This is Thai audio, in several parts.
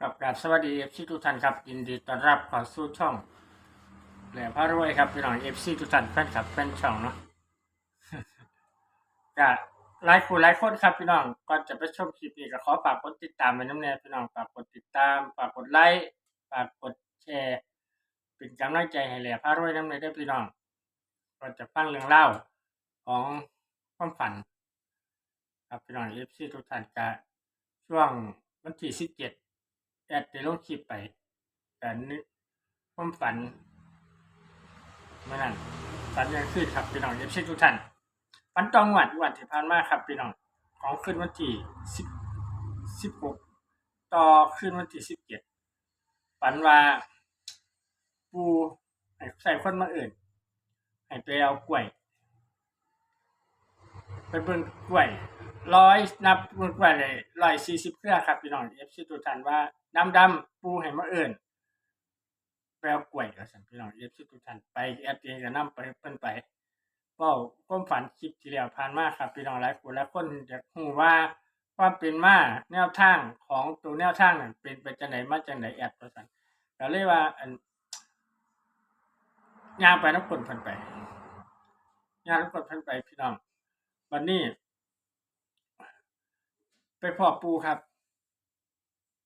กับกาบสวัสดีเอฟซีทุกท่านครับยินดีต้อนรับเข้าสู่ช่องแหล่พระรวยครับพี่น้องเอฟซีทุกท่านแฟนคลับแฟนช่องเนาะก็หลายคนหลายคนครับพี่น้องก่อนจะไปชมคลิปนี้ก็ขอฝากกดติดตามไว้น้ำแน่พี่น้องฝากกดติดตามฝากกดไลค์ฝากกดแชร์เป็นกำลังใจให้แหล่พระรวยน้ำแน่ด้วยพี่น้องก็จะฟังเรื่องเล่าของความฝัน ครับพี่น้องเอฟซีทุกท่านก็ช่วงวันที่สิบเจ็ด อดได้ลงคลิปไปแต่นึกความฝันเมื่อนั้นฝันยังขึ้นครับพี่น้องเอฟซีทุกท่านฝันตองวัดวันที่ผ่านมาครับพี่น้องของขึ้นวันที่สิบสิบหกต่อขึ้นวันที่สิบเจ็ดฝันว่าปูให้ใส่คนมาอื่นให้ไปเอากล้วยไปเบิ่งกล้วยร้อยนับเบิ่งกล้วยเลยร้อยสี่สิบเครือครับพี่น้องเอฟซีทุกท่านว่า ดำดำปูให้มาเอิ่นไปเอากล้วยกับสันพี่น้องเอฟซีทุกท่านไปแอดเองก็นำไปเพิ่นไปเป้าความฝันคลิปที่แล้วผ่านมาครับพี่น้องหลายคนหลายคนอยากรู้ว่าความเป็นมาแนวทางของตัวแนวทางนั้นเป็นไปจังไดมาจังไดแอดว่าซั่นก็เลยว่าอันย่างไปน้ำกลเพิ่นไปย่างน้ำกลเพิ่นไปพี่น้องวันนี้ ไปพอปูครับ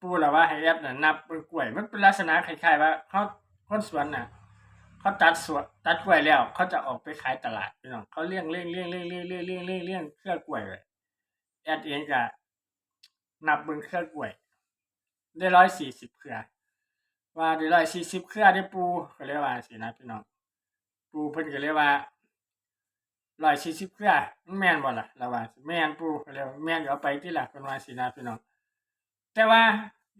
ปูแล้วว่าให้แอดน่ะนับเป็นกล้วย มันเป็นลักษณะคล้ายๆว่าเขาคนสวนน่ะเขาตัดสวนตัดกล้วยแล้วเขาจะออกไปขายตลาดพี่น้องเขาเลี้ยงเลี้ยงเลี้ยงเลี้ยงเลี้ยงเลี้ยงเลี้ยงเลี้ยงเลี้ยงเครือกล้วยไว้แอดเองก็นับเบิ่งเครือกล้วย ได้ร้อยสี่สิบเครือ ว่าได้ร้อยสี่สิบเครือได้ปูก็เรียกว่าสินะพี่น้องปูเพิ่นก็เรียกว่าร้อยสี่สิบเครือแม่นบ่ล่ะระว่าแม่นปูก็แล้วาแม่นเดี๋ยวเอาไปที่ละเพิ่นว่าสินะพี่น้อง แต่ว่า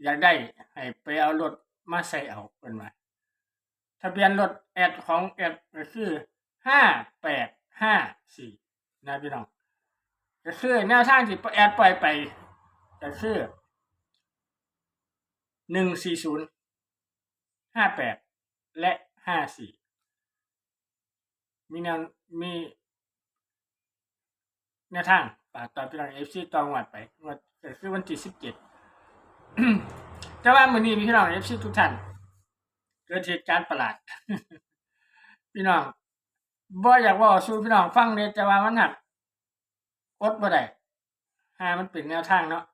อยากได้ให้ไปเอารถมาใส่เอาเพิ่นว่าทะเบียนรถแอดของแอดก็คือห้าแปดห้าสี่นะพี่น้องก็คือแนวทางที่แอดปล่อยไปก็คือหนึ่งสี่ศูนย์ห้าแปดและห้าสี่มีแนวมีแนวทางฝากตอนพี่น้องเอฟซีตองวัดไปงวดกิดขึ้นวันที่สิบเจ็ด แต่ว่ามื้อนี้มีพี่น้องเอฟซีทุกท่านเกิดเหตุการณ์ประหลาด พี่น้องบ่อยากว่าสู่พี่น้องฟังเลยแต่ว่ามันหนักอดบ่ได้หามันเป็นแนวทางเนาะ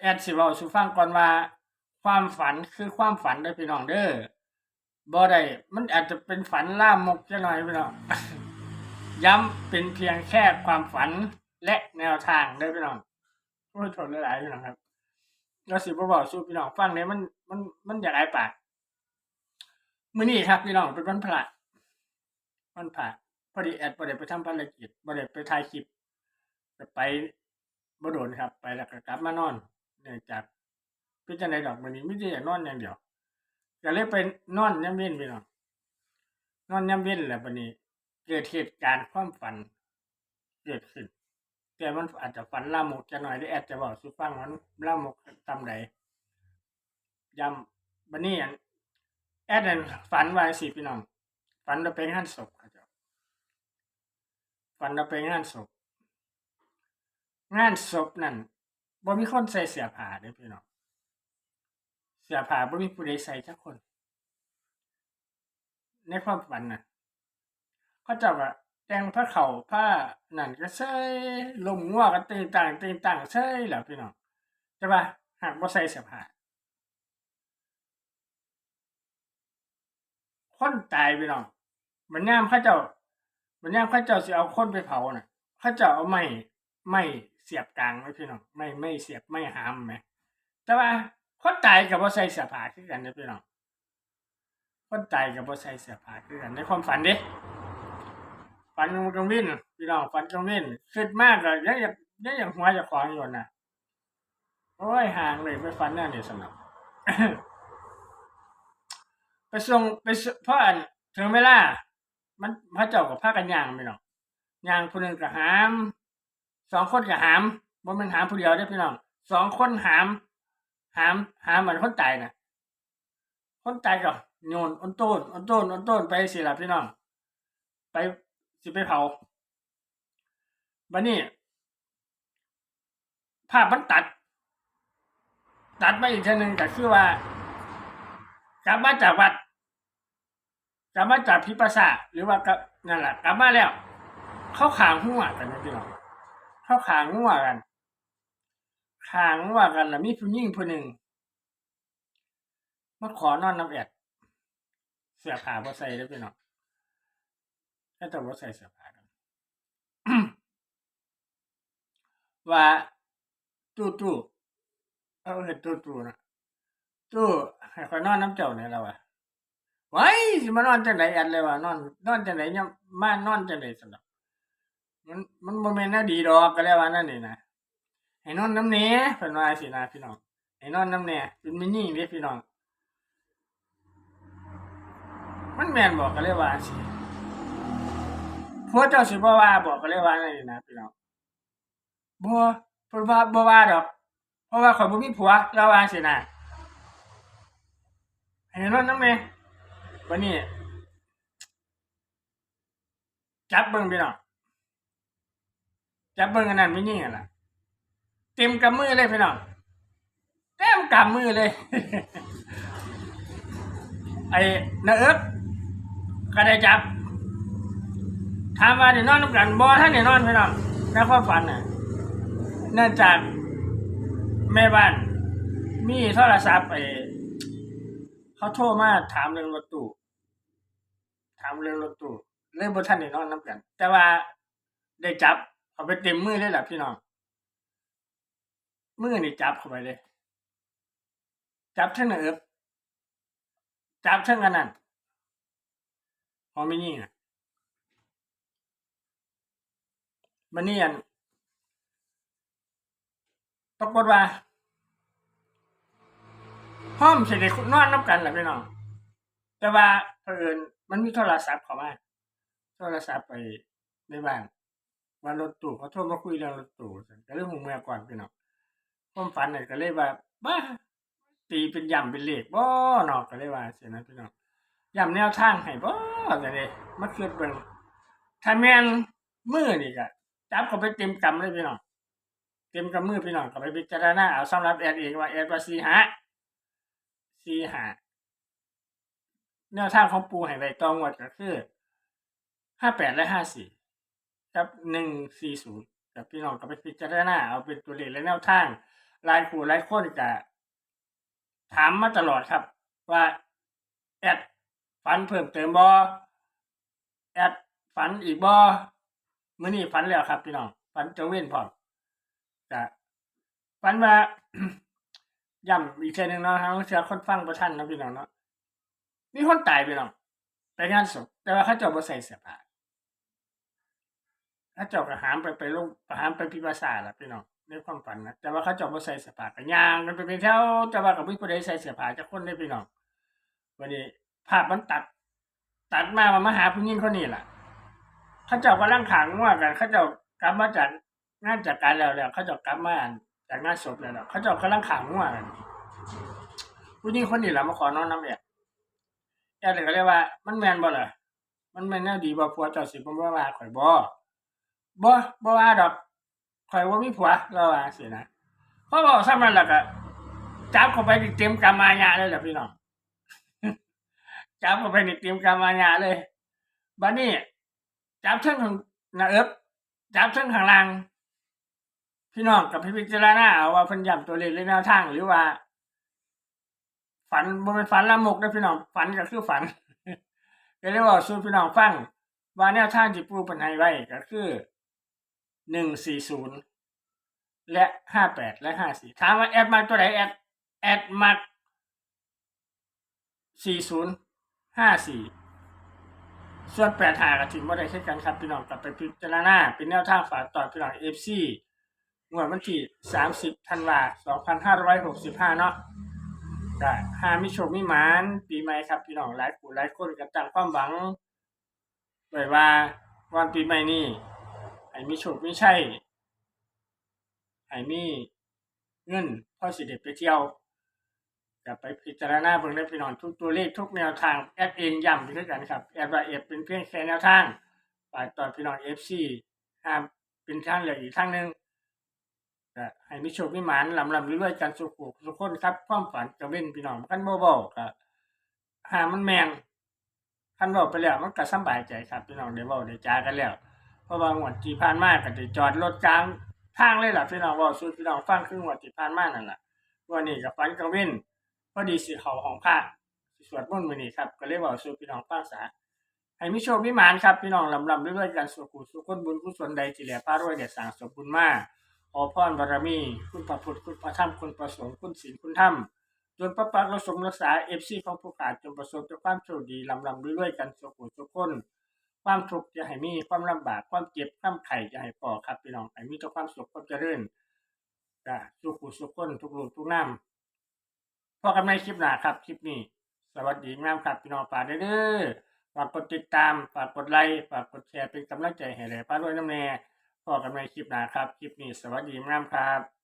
แอดสิเว้าสู่ฟังก่อนว่า ความฝันคือความฝันเด้พี่น้องเด้อบ่ได้มันอาจจะเป็นฝันล่ามกจักหน่อยพี่น้องย้ำเป็นเพียงแค่ความฝันและแนวทางได้พี่น้องโอ้ยทนหลายๆพี่น้องครับ แล้วสิบ่บอกสู้พี่น้องฟังเนี่ยมันมันมันอยากไอายปากมื้อนี้ครับพี่น้องเป็นวันพระวันพระพอดีแอดบ่ได้ไปทำภารกิจบ่ได้ไปถ่ายคลิปแต่ไปบ่โดนครับ ไปแล้วก็กลับมานอนเนื่องจากเป็นจังไดดอกมื้อนี้ไมีแต่อยากนอนอย่างเดียวก็เลยไปนอนยามเย็นพี่น้องนอนยามเย็นแหล้วบัดนี้ เกิดเหตุการณ์ความฝันเกิดขึ้น แต่มันอาจจะฝันลามกจะหน่อยได้แอดจะบอกสุฟังมันลามกตำใดย้ำบันนี้อันแอดนันฝันไว้สิพี่น้องฝันเราไปงานศพครับจ้าฝันเราไปงานศพงานศพนั่นบ่มีคนใส่เสื้อผ้าเด้พี่น้องเสื้อผ้าบ่มีผู้ใดใส่สักคน ในความฝันน่ะเขาจ้าก็ แต่งผ้าเขาผ้านั่นก็เซยลงงัวก็ตีต่างตีต่างเซยแหล้วพี่น้องใช่ปะหากบ่ใส่เสื้อผ้าคนตายพี่น้องมันยามเขาเจ้า มันยามเขาเจ้าสิเอาคนไปเผาน่ะเขาเจ้าเอาไม้ไม้เสียบกลางไว้พี่น้องไม่ไม่เสียบไม่หามแหมแต่ว่าคนตายก็บ่ใส่เสื้อผ้าคือกันเด้อพี่น้องคนตายก็บ่ใส่เสื้อผ้าคือกันในความฝันเด้ ฝันกลางวินพี่น้องฝันกลางวินคิดมากเลยยังอยากยังอยากหัวจะของอยู่นะโอ้ยห่างเลยไปฝันแน่นี่สนับไปส่งไปส่งเพราะอันถึงเวลา มันพระเจ้ากับพระกันยางพี่น้องยางผู้หนึ่งกับหามสองคนกับหามบ่แมันหามผู้เดียวได้พี่น้องสองคนหาม หามหามเหมือนคนตายน่ะคนตายก็โยนอ้นต้นอ้นต้นอ้นต้นไปสิล่ะพี่น้องไป สิไปเผาบัดนี้ ภาพมันตัด ตัดมาอีกทีหนึ่งก็คือว่ากลับมาจากวัดกลับมาจากพิปัสสะหรือว่ากับนั่นแหละกลับมาแล้ว เข้าขางหัวกันนะพี่น้องเข้าขางหัวกันขางหัวกันแล้วมีผู้หญิงผู้หนึ่งมาขอนอนน้ำแอดเสื้อผ้าบ่ใส่เด้อพี่น้อง แค่แต่บ่ใส่เสื้อผ้ากันว่าตู้ตู้เอาเห็ดตู้ตู้นะตู้ให้คอยนอนน้ำเจ้าเนี่ยเราอะไว้สิมานอนจังไหนอันเลยว่านอน นอนจังไหนเนี่ยมานอนจังไหนสำหรับมันมันโมเมนต์น่าดีดอกก็แล้วว่านั่นนี่นะให้นอนน้ำเนี้ยเพิ่นว่าสินะพี่น้องให้นอนน้ำเนี้ยเป็นมินี่เด้พี่น้องมันแมนบอกก็เลยว่าสิ ผัวเจ้าสิบ่ว่าบอกก็เลยว่านั่นนี่นะพี่น้องบ่เพิ่นว่าบ่ว่าดอก เพราะว่าข่อยบ่มีผัวเราว่าสินะให้นอนนำแม่วันนี้จับเบิ่งพี่น้องจับเบิ่งอันนั้นไม่นี่ล่ะเต็มกำมือเลยพี่น้องเต็มกำมือเลยไอ้นาเอิบก็ได้จับ ถามว่าได้นอนนำกันบ่ท่านได้นอนพี่น้องในความฝันน่ะเนื่องจากแม่บ้าน มีโทรศัพท์ไอ้เขาโทรมาถามเรื่องรถตู้ถามเรื่องรถตู้เรื่องบนท่านได้นอนน้ำกัน แต่ว่าได้จับเอาไปเต็มมือเลยแหละพี่น้องมือนี่จับเข้าไปเลย จับเท่งเอิบจับเท่งอันนั้นพอไม่นี่นะ มันนี่อันปรากฏว่าห้อมเสิได้นอนน้ำกันแหละพี่น้องแต่ว่าเผอิญมันมีโทรศัพท์เข้ามาโทรศัพท์ไปในบ้านว่ารถตู้เขาโทรมาคุยเรื่องรถตู้ก็เลยหูเมื่อก่อนพี่น้องความฝันเนี่ยก็เลยว่าบ้าตีเป็นย่ำเป็นเหลขบ่เนอกก็เลยว่าเสียนะพี่น้องย่ำแนวทางให้บ่แต่เด้มาคิดเบิ่งถ้าแม่นมือนี่ก็ จับเขาไปเต็มกำเลยพี่น้องเต็มกับมือพี่น้องก็ไปพิจารณาเอาสำหรับแอดเองว่าแอดว่าสีหาสีหาแนวทางของปูให้ไว้ตองวัดก็คือห้าแปดและห้าสี่กับหนึ่งสี่ศูนย์กับพี่น้องก็ไปพิจารณาเอาเป็นตัวเลขและแนวทางรายคู่รายคนก็ถามมาตลอดครับ ว่าแอดฝันเพิ่มเติมบอแอดฝันอีกบอ มื่อนี้ฝันแล้วครับพี่น้องฝันจะเว้นพร้อมก็ฝันว่าย่ำอีกเช่นหนึ่งเนาะครับเชื่อคนฟังประทันนะพี่น้องเนาะมีคนตายพี่น้องไปงานศพแต่ว่าเขาเจ้าบ่ใส่เสื้อผ้าเขาเจ้าก็หามไปไปลงหามไปพิพาษาละพี่น้องในความฝันนะแต่ว่าเขาเจ้าบ่ใส่เสื้อผ้าก็ย่างกันไปเป็นแถวแต่ว่าก็บ่มีผู้ใดใส่เสื้อผ้าจักคนได้พี่น้องวันนี้ภาพมันตัด ตัดมาว่ามาหาผู้หญิงคนนี้ล่ะ เขาเจ้ากำลังขังว่ากันเขาเจ้ากลับมาจากงานจากการแล้วแล้วเขาเจ้ากลับมาจากงานศพแล้วแล้วเขาเจ้ากำลังขังว่ากันผู้หญิงคนนี้แหละมาขอนอนน้ำแอบแอบเลยก็เรียกว่า มันแมนบ่ล่ะมันแมนแน่ดีบ่ผัวเจ้าสิบ่ว่าข่อยบ่บ่บ่ว่าดอกข่อยว่ามีผัวเราว่าสินะพอบอกซ้ำนั้นแหล้วก็จับเข้าไปนี่เต็มกำมายาเลยแหละพี่น้องจับเข้าไปนี่เต็มกำมายาเลยบัดนี้ จับเชิงของนาเอิบจับเชิงข้างล่าง พี่น้องกับพี่พิจารณาเอาว่าเพิ่นย้ำตัวเลขหรือแนวทางหรือว่า ฝันบ่เป็นฝันละมกนะพี่น้องฝันก็คือฝันก็เลยบอกสู่พี่น้องฟังว่าแนวทางที่ปูเพิ่นให้ไว้ก็คือ140และ58แปดและ54ถามว่าแอดมาตัวไหนแอดแอดมัก4054ส่ ส่วนแปดหากับทีมว่ได้เช่นกันครับพี่น้องกลับไปพิจารณาเป็นแนวทางฝากต่อพี่น้องเอฟซีงวดวันที่สามสิบธันวาสองพันห้าร้อยหกสิบห้าเนาะก็หามิโชคมิมานปีใหม่ครับพี่น้องหลายผู้หลายคนก็ตั้งความหวังไว้ว่าวันปีใหม่นี้ให้มิโชคไม่ใช่ให้มีเงินพ่อสิเด็ดไปเที่ยว กลับไปพิจารณาเบิ่งได้พี่น้องทุกตัวเลขทุกแนวทางแอดเองย้ำด้วยกันครับแอดว่าเอฟเป็นเพียงแค่แนวทางฝากตอนพี่น้องเอฟซีห้ามเป็นทางเหลืออีกทางหนึ่งให้มีโชคมีหมานลำลำรวยๆกันสุขุสุขคนครับความฝันกระเว้นพี่น้องกันบ่เบาก็หามันแมงคันเว้าไปแล้วมันก็สบายใจครับพี่น้องได้เว้าได้จากันแล้วเพราะว่างวดที่ผ่านมาก็ได้จอดรถกลางทางเลยล่ะพี่น้องเว้าสู่พี่น้องฟังคืองวดที่ผ่านมานั่นล่ะวันนี้ก็ฝันกระเว้น พอดีสิเข้าห้องพระสวดมนต์มือนี้ครับก็เลยเว้าสู่พี่น้องฟังซะให้มีโชคมีหมานครับพี่น้องลำลำเรื่อยๆกันสุขุสุขคนบุญกุศลใดที่เหลือพระรวยเดชสร้างสมบุญมาขอพรบารมี คุณพระพุทธคุณพระธรรมคุณพระสงฆ์คุณศีลคุณธรรมจนพระปักรักสมรักษาเอฟซีของผู้ขาดจนประสบกับความโชคดีลำลำเรื่อยๆกันสุขุสุขคนความทุกข์จะให้มีความลำบากความเจ็บความไข่จะให้ปอครับพี่น้องให้มีแต่ความสุขความเจริญจ้ะสุขุสุขคนทุกรูปทุกน้ำ พอกันในคลิปหน้าครับ คลิปนี้ สวัสดีงามครับพี่น้องฝากเด้อฝากกดติดตาม ฝากกดไลค์ ฝากกดแชร์เป็นกำลังใจให้เลยป้าด้วยน้ำแน่พอกันในคลิปหน้าครับ คลิปนี้ สวัสดีงามครับ